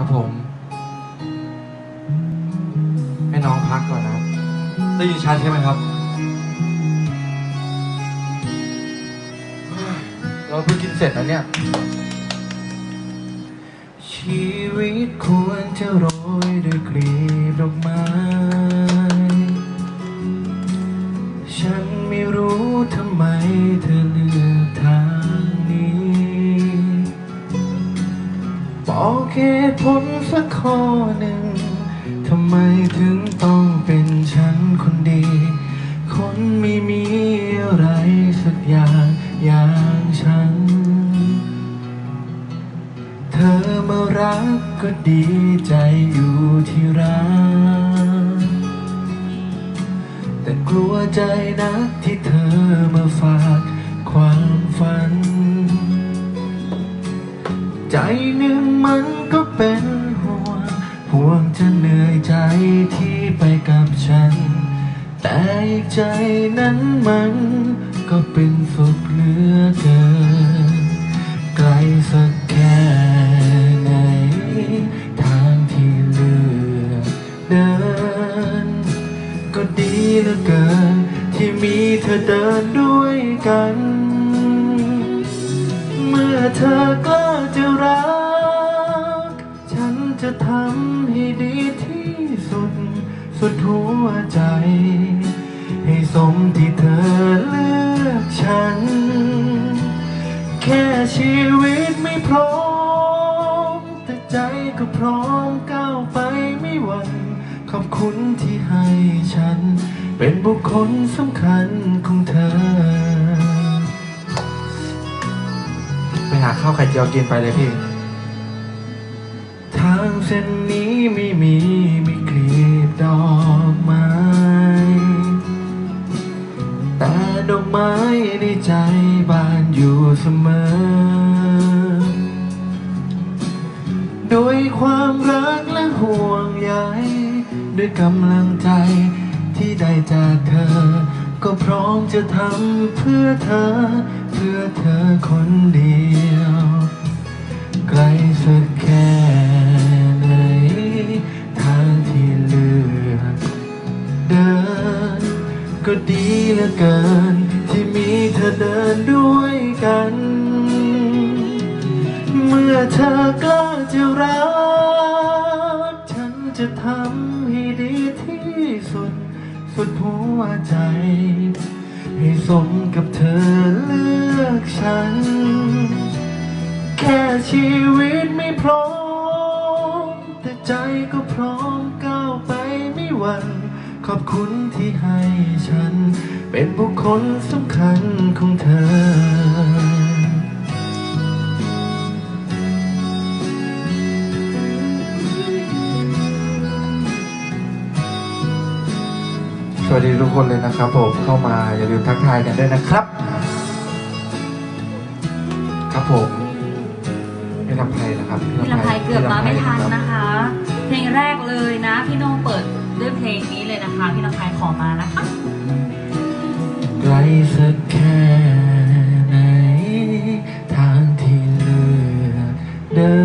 ครับผม ให้น้องพักก่อนนะ ได้ยินชัดใช่ไหมครับ เราเพิ่งกินเสร็จแล้วเนี่ย ชีวิตควรจะโรยด้วยกลีบดอกไม้ ฉันไม่รู้ทำไมเธอ เหตุผลสักข้อหนึ่งทำไมถึงต้องเป็นฉันคนดี คนไม่มีอะไรสักอย่างอย่างฉัน เธอมารักก็ดีใจอยู่ที่รัก แต่กลัวใจนักที่เธอมาฝากความฝัน ใจหนึ่งมันก็เป็นห่วงห่วงจะเหนื่อยใจที่ไปกับฉัน แต่อีกใจนั้นมันก็เป็นสุขเหลือเกินไกลสักแค่ไหน ทางที่เลือกเดิน ก็ดีเหลือเกิน ที่มีเธอเดินด้วยกัน เมื่อเธอ ทำให้ดีที่สุด สุดหัวใจ ให้สมที่เธอเลือกฉัน แค่ชีวิตไม่พร้อม แต่ใจก็พร้อมก้าวไปไม่หวั่นขอบคุณที่ให้ฉัน เป็นบุคคลสำคัญของเธอ ไปหาข้าวไข่เจียวกินไปเลยพี่ เส้นนี้ไม่มีไม่กลีบดอกไม้ แต่ดอกไม้ในใจบานอยู่เสมอ ด้วยความรักและห่วงใยด้วยกำลังใจที่ได้จากเธอ ก็พร้อมจะทำเพื่อเธอ เพื่อเธอคนเดียว ไกลสัก เหลือเกิน ที่มีเธอเดินด้วยกัน เมื่อเธอกล้าจะรัก ฉันจะทำให้ดีที่สุด สุดหัวใจ ให้สมกับเธอเลือกฉัน แค่ชีวิตไม่พร้อม แต่ใจก็พร้อมก้าวไปไม่หวั่นขอบคุณที่ให้ฉัน เป็นบุคคลสำคัญของเธอ สวัสดีทุกคนเลยนะครับผมเข้ามาอย่าลืมทักทายกันด้วยนะครับ ครับผมพี่ลำไพนะครับพี่ลำไพเกือบมาไม่ทันนะคะ เพลงแรกเลยนะ พี่โน่เปิดด้วยเพลงนี้เลยนะคะ พี่ลำไพขอมานะคะไกล สักแค่ไหน ทางที่เลือกเดิ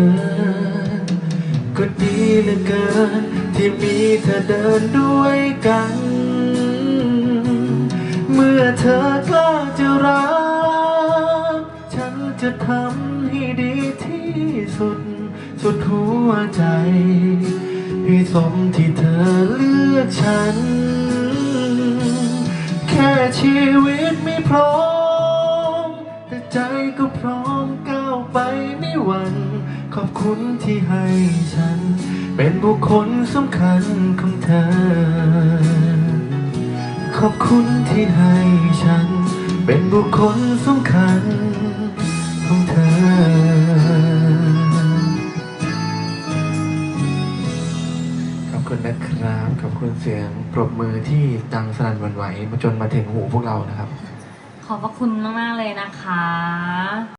น ก็ดีเหลือเกิน ที่มีเธอเดินด้วยกัน เมื่อเธอกล้าจะรัก ฉันจะทำให้ดีที่สุด สุดหัวใจ ให้สมที่เธอเลือกฉัน ชีวิตไม่พร้อม แต่ใจก็พร้อมก้าวไปไม่หวั่นขอบคุณที่ให้ฉัน เป็นบุคคลสำคัญของเธอ ขอบคุณที่ให้ฉัน เป็นบุคคลสำคัญของเธอ คุณนะครับ ขอบคุณเสียงปรบมือที่ดังสนั่นหวันไหวมาจนมาถึงหูพวกเรานะครับ ขอบพระคุณมาก ๆ เลยนะคะ